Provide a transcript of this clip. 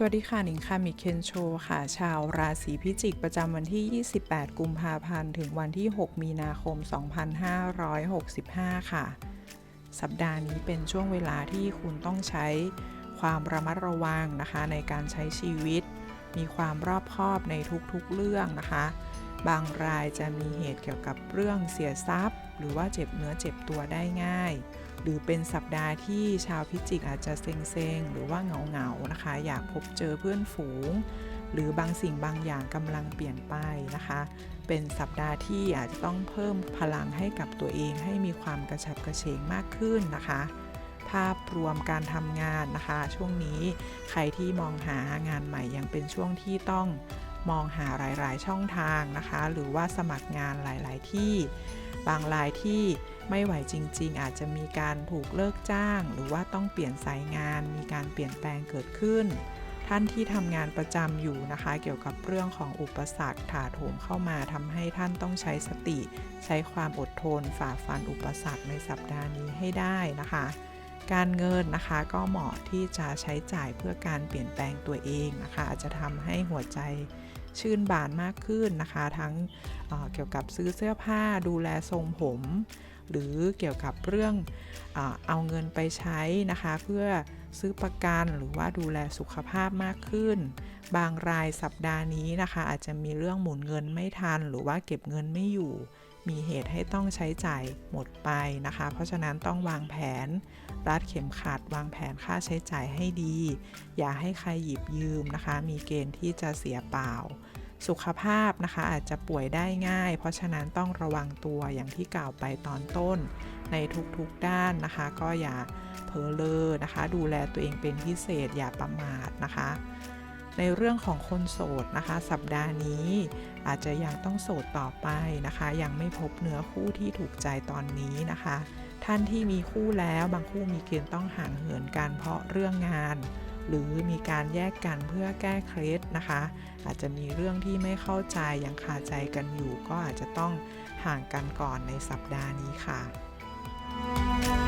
สวัสดีค่ะหนิงค่ะมิเคนโชค่ะ ชาวราศีพิจิกประจำวันที่ 28 กุมภาพันธ์ ถึงวันที่ 6 มีนาคม 2565 ค่ะ สัปดาห์นี้เป็นช่วงเวลาที่คุณต้องใช้ความระมัดระวังนะคะ ในการใช้ชีวิต มีความรอบคอบในทุกๆเรื่องนะคะ บางรายจะมีเหตุเกี่ยวกับเรื่องเสียทรัพย์ หรือว่าเจ็บเนื้อเจ็บตัวได้ง่าย หรือเป็นสัปดาห์ที่ชาวพิจิกอาจจะเซ็งๆ หรือว่าเหงาๆนะคะ อยากพบเจอเพื่อนฝูง หรือบางสิ่งบางอย่างกำลังเปลี่ยนไปนะคะ เป็นสัปดาห์ที่อาจจะต้องเพิ่มพลังให้กับตัวเองให้มีความกระฉับกระเฉงมากขึ้นนะคะภาพรวมการทำงานนะคะ ช่วงนี้ใครที่มองหางานใหม่ยังเป็นช่วงที่ต้อง มองหาหลาย ๆ ช่องทางนะคะ หรือว่าสมัครงานหลาย ๆ ที่ บางรายที่ไม่ไหวจริง ๆ อาจจะมีการถูกเลิกจ้าง หรือว่าต้องเปลี่ยนสายงาน มีการเปลี่ยนแปลงเกิดขึ้น ท่านที่ทำงานประจำอยู่นะคะ เกี่ยวกับเรื่องของอุปสรรคถาโถมเข้ามาทำให้ท่านต้องใช้สติ ใช้ความอดทนฝ่าฟันอุปสรรคในสัปดาห์นี้ให้ได้นะคะ การเงินนะคะก็เหมาะที่จะใช้จ่ายเพื่อการเปลี่ยนแปลงตัวเองนะคะ อาจจะทำให้หัวใจชื่นบานมากขึ้นนะคะ ทั้งเเกี่ยวกับซื้อเสื้อผ้าดูแลทรงผม หรือเกี่ยวกับเรื่องอเอาเงินไปใช้นะคะ เพื่อซื้อประกันหรือว่าดูแลสุขภาพมากขึ้น บางรายสัปดาห์นี้นะคะ อาจจะมีเรื่องหมุนเงินไม่ทัน หรือว่าเก็บเงินไม่อยู่ มีเหตุให้ต้องใช้จ่ายหมดไปนะคะ เพราะฉะนั้นต้องวางแผน รัดเข็มขัดวางแผนค่าใช้จ่ายให้ดี อย่าให้ใครหยิบยืมนะคะ มีเกณฑ์ที่จะเสียเปล่า สุขภาพนะคะอาจจะป่วยได้ง่าย เพราะฉะนั้นต้องระวังตัวอย่างที่กล่าวไปตอนต้น ในทุกๆด้านนะคะ ก็อย่าเผลอเลอนะคะ ดูแลตัวเองเป็นพิเศษอย่าประมาทนะคะ ในเรื่องของคนโสดนะคะ สัปดาห์นี้ อาจจะยังต้องโสดต่อไปนะคะ ยังไม่พบเนื้อคู่ที่ถูกใจตอนนี้นะคะ ท่านที่มีคู่แล้วบางคู่มีเกณฑ์ต้องห่างเหินกันเพราะเรื่องงาน หรือมีการแยกกันเพื่อแก้เคล็ดนะคะ อาจจะมีเรื่องที่ไม่เข้าใจยังคาใจกันอยู่ ก็อาจจะต้องห่างกันก่อนในสัปดาห์นี้ค่ะ